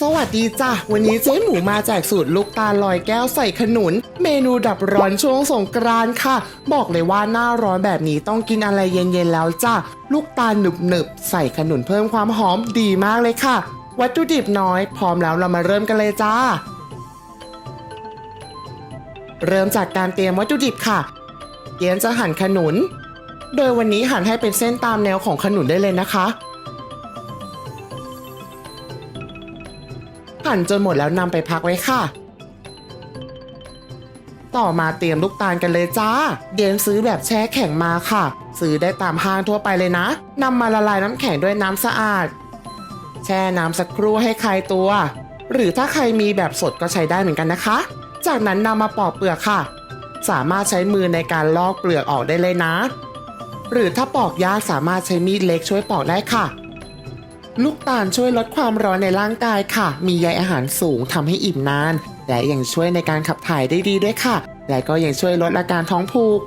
สวัสดีจ้ะ วันนี้เจ๊หมูมาแจกสูตรลูกตาลลอยแก้วใส่ขนุน เมนูดับร้อนช่วงสงกรานต์ค่ะ บอกเลยว่าหน้าร้อนแบบนี้ต้องกินอะไรเย็นๆแล้วจ้ะ ลูกตาลหนึบๆ ใส่ขนุนเพิ่มความหอมดีมากเลยค่ะ วัตถุดิบน้อย พร้อมแล้วเรามาเริ่มกันเลยจ้า เริ่มจากการเตรียมวัตถุดิบค่ะเดียนจะหั่นขนุน โดยวันนี้หั่นให้เป็นเส้นตามแนวของขนุนได้เลยนะคะ หั่นจนหมดแล้วนำไปพักไว้ค่ะ ต่อมาเตรียมลูกตาลกันเลยจ้า เดียนซื้อแบบแช่แข็งมาค่ะ ซื้อได้ตามห้างทั่วไปเลยนะนำมาละลายน้ำแข็งด้วยน้ำสะอาด แช่น้ำสักครู่ให้คลายตัว หรือถ้าใครมีแบบสดก็ใช้ได้เหมือนกันนะคะ จากนั้นนำมาปอกเปลือกค่ะ สามารถใช้มือในการลอกเปลือกออกได้เลยนะ หรือถ้าปอกยากสามารถใช้มีดเล็กช่วยปอกได้ค่ะ ลูกตาลช่วยลดความร้อนในร่างกายค่ะ มีใยอาหารสูงทำให้อิ่มนาน และยังช่วยในการขับถ่ายได้ดีด้วยค่ะ และก็ยังช่วยลดอาการท้องผูก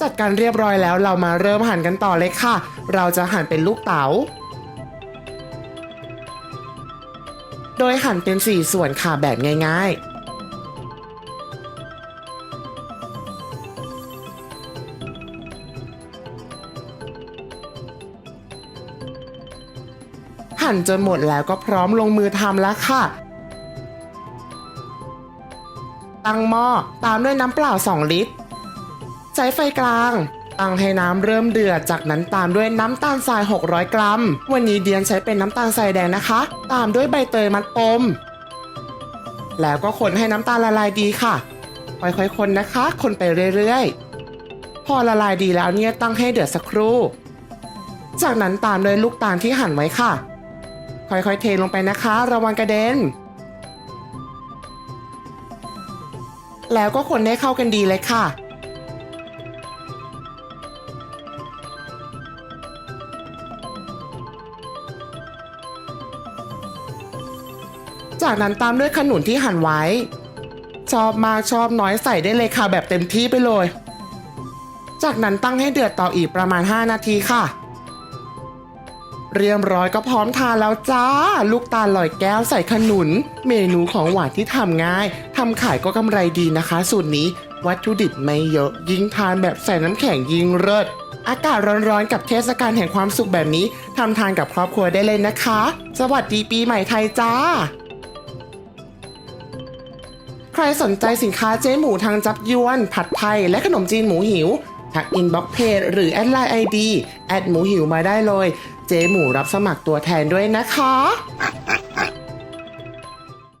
จัดการเรียบร้อยแล้วเรามาเริ่มหั่นกันต่อเลยค่ะ เราจะหั่นเป็นลูกเต๋า โดยหั่นเป็น 4 ส่วนค่ะแบบง่าย ๆ หั่นจนหมดแล้วก็พร้อมลงมือทำแล้วค่ะ ตั้งหม้อตามด้วยน้ำเปล่า 2 ลิตร ใช้ไฟกลาง ตั้งให้น้ำเริ่มเดือด จากนั้นตามด้วยน้ำตาลทราย 600 กรัม วันนี้เดียนใช้เป็นน้ำตาลทรายแดงนะคะ ตามด้วยใบเตยมัดปม แล้วก็คนให้น้ำตาลละลายดีค่ะ ค่อยๆ คนนะคะ คนไปเรื่อยๆ พอละลายดีแล้วเนี่ยตั้งให้เดือดสักครู่จากนั้นตามด้วยลูกตาลที่หั่นไว้ค่ะ ค่อยๆเทลงไปนะคะ ระวังกระเด็น แล้วก็คนให้เข้ากันดีเลยค่ะจากนั้นตามด้วยขนุนที่หั่นไว้ ชอบมากชอบน้อยใส่ได้เลยค่ะแบบเต็มที่ไปเลย จากนั้นตั้งให้เดือดต่ออีกประมาณ 5 นาทีค่ะ เรียบร้อยก็พร้อมทานแล้วจ้า ลูกตาลลอยแก้วใส่ขนุน เมนูของหวานที่ทำง่ายทำขายก็กำไรดีนะคะ สูตรนี้ วัตถุดิบไม่เยอะ ยิ่งทานแบบใส่น้ำแข็งยิ่งเลิศอากาศร้อนๆกับเทศกาลแห่งความสุขแบบนี้ทำทานกับครอบครัวได้เลยนะคะ สวัสดีปีใหม่ไทยจ้า ใครสนใจสินค้าเจ๊หมูทางจับยวน ผัดไทย และขนมจีนหมูหิวทักอินบ็อกเพจหรือแอดไลน์ไอดีแอดหมูหิวมาได้เลย เจ๊หมูรับสมัครตัวแทนด้วยนะคะ